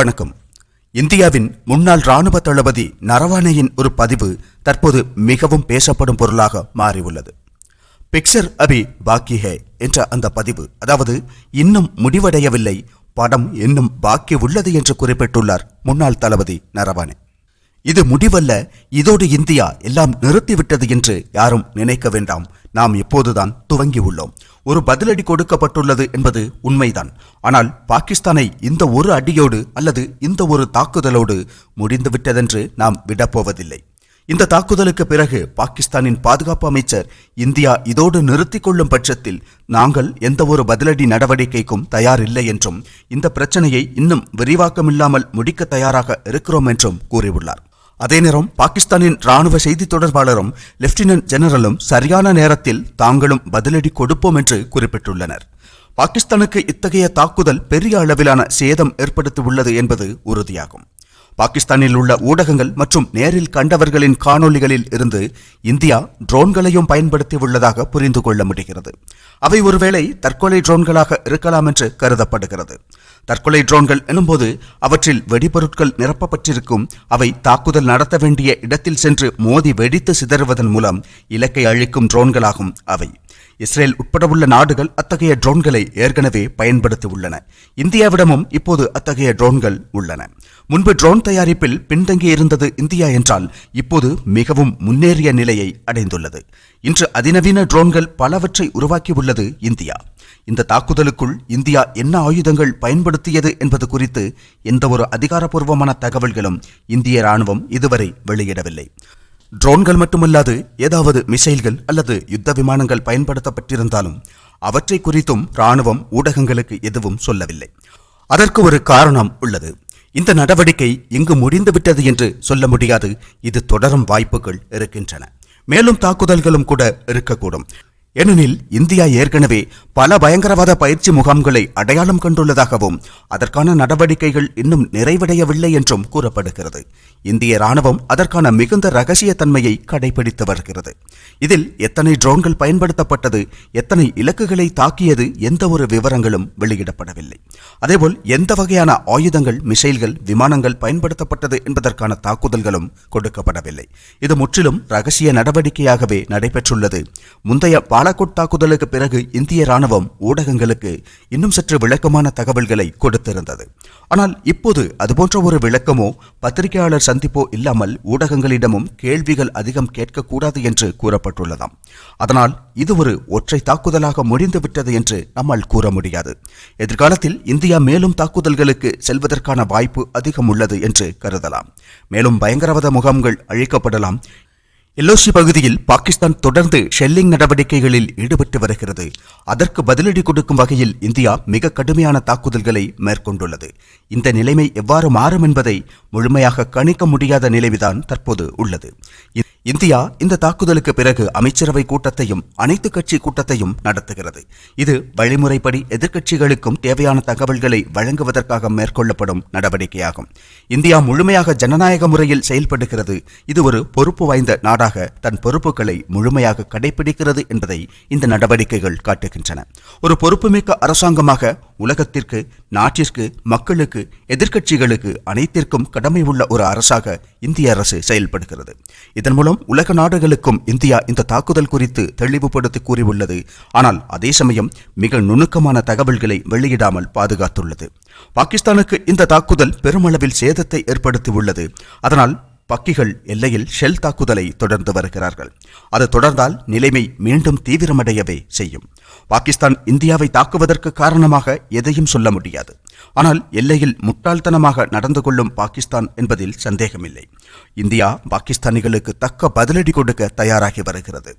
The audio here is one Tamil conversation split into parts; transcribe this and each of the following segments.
வணக்கம். இந்தியாவின் முன்னாள் ராணுவ தளபதி நரவானேயின் ஒரு பதிவு தற்போது மிகவும் பேசப்படும் பொருளாக மாறியுள்ளது. பிக்சர் அபி பாக்கி ஹே என்ற அந்த பதிவு அதாவது இன்னும் முடிவடையவில்லை படம் இன்னும் பாக்கி உள்ளது என்று குறிப்பிட்டுள்ளார் முன்னாள் தளபதி நரவானே. இது முடிவல்ல இதோடு இந்தியா எல்லாம் நிறுத்திவிட்டது என்று யாரும் நினைக்க வேண்டாம். நாம் இப்போதுதான் துவங்கி உள்ளோம் ஒரு பதிலடி கொடுக்கப்பட்டுள்ளது என்பது உண்மைதான். ஆனால் பாகிஸ்தானை இந்த ஒரு அடியோடு அல்லது இந்த ஒரு தாக்குதலோடு முடிந்துவிட்டதென்று நாம் விடப்போவதில்லை. இந்த தாக்குதலுக்கு பிறகு பாகிஸ்தானின் பாதுகாப்பு அமைச்சர் இந்தியா இதோடு நிறுத்திக் கொள்ளும் பட்சத்தில் நாங்கள் எந்த ஒரு பதிலடி நடவடிக்கைக்கும் தயாரில்லை என்றும் இந்த பிரச்சனையை இன்னும் விரிவாக்கமில்லாமல் முடிக்க தயாராக இருக்கிறோம் என்றும் கூறியுள்ளார். அதே நேரம் பாகிஸ்தானின் ராணுவ செய்தி தொடர்பாளரும் லெப்டினன்ட் ஜெனரலும் சரியான நேரத்தில் தாங்களும் பதிலடி கொடுப்போம் என்று குறிப்பிட்டுள்ளனர். பாகிஸ்தானுக்கு இத்தகைய தாக்குதல் பெரிய அளவிலான சேதம் ஏற்படுத்தியுள்ளது என்பது உறுதியாகும். பாகிஸ்தானில் உள்ள ஊடகங்கள் மற்றும் நேரில் கண்டவர்களின் காணொளிகளில் இருந்து இந்தியா ட்ரோன்களையும் பயன்படுத்தி உள்ளதாக புரிந்து கொள்ள முடிகிறது. அவை ஒருவேளை தற்கொலை ட்ரோன்களாக இருக்கலாம் என்று கருதப்படுகிறது. தற்கொலை ட்ரோன்கள் எனும்போது அவற்றில் வெடிபொருட்கள் நிரப்பப்பட்டிருக்கும் அவை தாக்குதல் நடத்த வேண்டிய இடத்தில் சென்று மோதி வெடித்து சிதறுவதன் மூலம் இலக்கை அழிக்கும் ட்ரோன்களாகும் அவை. இஸ்ரேல் உட்பட உள்ள நாடுகள் அத்தகைய ட்ரோன்களை ஏற்கனவே பயன்படுத்தி உள்ளன இந்தியாவிடமும் இப்போது அத்தகைய ட்ரோன்கள் உள்ளன. முன்பு ட்ரோன் தயாரிப்பில் பின்தங்கி இருந்தது இந்தியா என்றால் இப்போது மிகவும் முன்னேறிய நிலையை அடைந்துள்ளது. இன்று அதிநவீன ட்ரோன்கள் பலவற்றை உருவாக்கியுள்ளது இந்தியா. இந்த தாக்குதலுக்குள் இந்தியா என்ன ஆயுதங்கள் பயன்படுத்தியது என்பது குறித்து எந்த ஒரு அதிகாரப்பூர்வமான தகவல்களும் இந்திய ராணுவம் இதுவரை வெளியிடவில்லை. ட்ரோன்கள் மட்டுமல்லாது ஏதாவது மிசைல்கள் அல்லது யுத்த விமானங்கள் பயன்படுத்தப்பட்டிருந்தாலும் அவற்றை குறித்தும் ராணுவம் ஊடகங்களுக்கு எதுவும் சொல்லவில்லை. அதற்கு ஒரு காரணம் உள்ளது. இந்த நடவடிக்கை இங்கு முடிந்துவிட்டது என்று சொல்ல முடியாது. இது தொடரும் வாய்ப்புகள் இருக்கின்றன. மேலும் தாக்குதல்களும் கூட இருக்கக்கூடும். ஏனெனில் இந்தியா ஏற்கனவே பல பயங்கரவாத பயிற்சி முகாம்களை அடையாளம் கண்டுள்ளதாகவும் அதற்கான நடவடிக்கைகள் இன்னும் நிறைவடையவில்லை என்றும் கூறப்படுகிறது. இந்திய ராணுவம் அதற்கான மிகுந்த ரகசிய தன்மையை கடைபிடித்து வருகிறது. இதில் எத்தனை ட்ரோன்கள் பயன்படுத்தப்பட்டது எத்தனை இலக்குகளை தாக்கியது எந்த ஒரு விவரங்களும் வெளியிடப்படவில்லை. அதேபோல் எந்த வகையான ஆயுதங்கள் மிசைல்கள் விமானங்கள் பயன்படுத்தப்பட்டது என்பதற்கான தாக்குதல்களும் கொடுக்கப்படவில்லை. இது முற்றிலும் ரகசிய நடவடிக்கையாகவே நடைபெற்றுள்ளது. முந்தைய பாலாகோட் தாக்குதலுக்கு பிறகு இந்திய ராணுவம் ஊடகங்களுக்கு இன்னும் சற்று விளக்கமான தகவல்களை கொடுத்திருந்தது. ஆனால் இப்போது அதுபோன்ற ஒரு விளக்கமோ பத்திரிகையாளர் சந்திப்போ இல்லாமல் ஊடகங்களிடமும் கேள்விகள் அதிகம் கேட்கக்கூடாது என்று கூறப்பட்டுள்ளதாம். அதனால் இது ஒரு ஒற்றை தாக்குதலாக முடிந்துவிட்டது என்று நம்மால் கூற முடியாது. எதிர்காலத்தில் இந்தியா மேலும் தாக்குதல்களுக்கு செல்வதற்கான வாய்ப்பு அதிகம் உள்ளது என்று கருதலாம். மேலும் பயங்கரவாத முகாம்கள் அழிக்கப்படலாம். எல்ஓசி பகுதியில் பாகிஸ்தான் தொடர்ந்து ஷெல்லிங் நடவடிக்கைகளில் ஈடுபட்டு வருகிறது. அதற்கு பதிலடி கொடுக்கும் வகையில் இந்தியா மிக கடுமையான தாக்குதல்களை மேற்கொண்டுள்ளது. இந்த நிலைமை எவ்வாறு மாறும் என்பதை முழுமையாக கணிக்க முடியாத நிலைமைதான் தற்போது உள்ளது. இந்தியா இந்த தாக்குதலுக்கு பிறகு அமைச்சரவை கூட்டத்தையும் அனைத்து கட்சி கூட்டத்தையும் நடத்துகிறது. இது வழிமுறைப்படி எதிர்க்கட்சிகளுக்கும் தேவையான தகவல்களை வழங்குவதற்காக மேற்கொள்ளப்படும் நடவடிக்கையாகும். இந்தியா முழுமையாக ஜனநாயக முறையில் செயல்படுகிறது. இது ஒரு பொறுப்பு வாய்ந்த நாடாக தன் பொறுப்புகளை முழுமையாக கடைபிடிக்கிறது என்பதை இந்த நடவடிக்கைகள் காட்டுகின்றன. ஒரு பொறுப்புமிக்க அரசாங்கமாக உலகத்திற்கு நாட்டிற்கு மக்களுக்கு எதிர்க்கட்சிகளுக்கு அனைத்திற்கும் கடமை உள்ள ஒரு அரசாக இந்திய அரசு செயல்படுகிறது. இதன் மூலம் உலக நாடுகளுக்கும் இந்தியா இந்த தாக்குதல் குறித்து தெளிவுபடுத்தி கூறியுள்ளது. ஆனால் அதே சமயம் மிக நுணுக்கமான தகவல்களை வெளியிடாமல் பாதுகாத்துள்ளது. பாகிஸ்தானுக்கு இந்த தாக்குதல் பெருமளவில் சேதத்தை ஏற்படுத்தியுள்ளது. அதனால் பக்கிகள் எல்லையில் ஷெல் தாக்குதலை தொடர்ந்து வருகிறார்கள். அது தொடர்ந்தால் நிலைமை மீண்டும் தீவிரமடையவே செய்யும். பாகிஸ்தான் இந்தியாவை தாக்குவதற்கு காரணமாக எதையும் சொல்ல முடியாது. ஆனால் எல்லையில் முட்டாள்தனமாக நடந்து கொள்ளும் பாகிஸ்தான் என்பதில் சந்தேகமில்லை. இந்தியா பாகிஸ்தானிகளுக்கு தக்க பதிலடி கொடுக்க தயாராகி வருகிறது.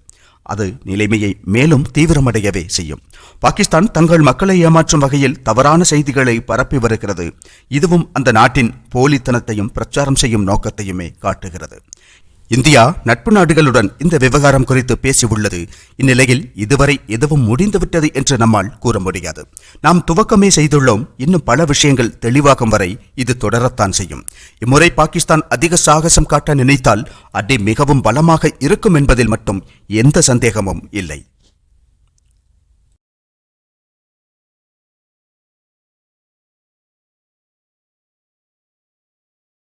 அது நிலைமையை மேலும் தீவிரமடையவே செய்யும். பாகிஸ்தான் தங்கள் மக்களை ஏமாற்றும் வகையில் தவறான செய்திகளை பரப்பி வருகிறது. இதுவும் அந்த நாட்டின் போலித்தனத்தையும் பிரச்சாரம் செய்யும் நோக்கத்தையுமே காட்டுகிறது. இந்தியா நட்பு நாடுகளுடன் இந்த விவகாரம் குறித்து பேசியுள்ளது. இந்நிலையில் இதுவரை எதுவும் முடிந்துவிட்டது என்று நம்மால் கூற முடியாது. நாம் துவக்கமே செய்துள்ளோம். இன்னும் பல விஷயங்கள் தெளிவாகும் வரை இது தொடரத்தான் செய்யும். இம்முறை பாகிஸ்தான் அதிக சாகசம் காட்ட நினைத்தால் அடி மிகவும் பலமாக இருக்கும் என்பதில் மட்டும் எந்த சந்தேகமும் இல்லை.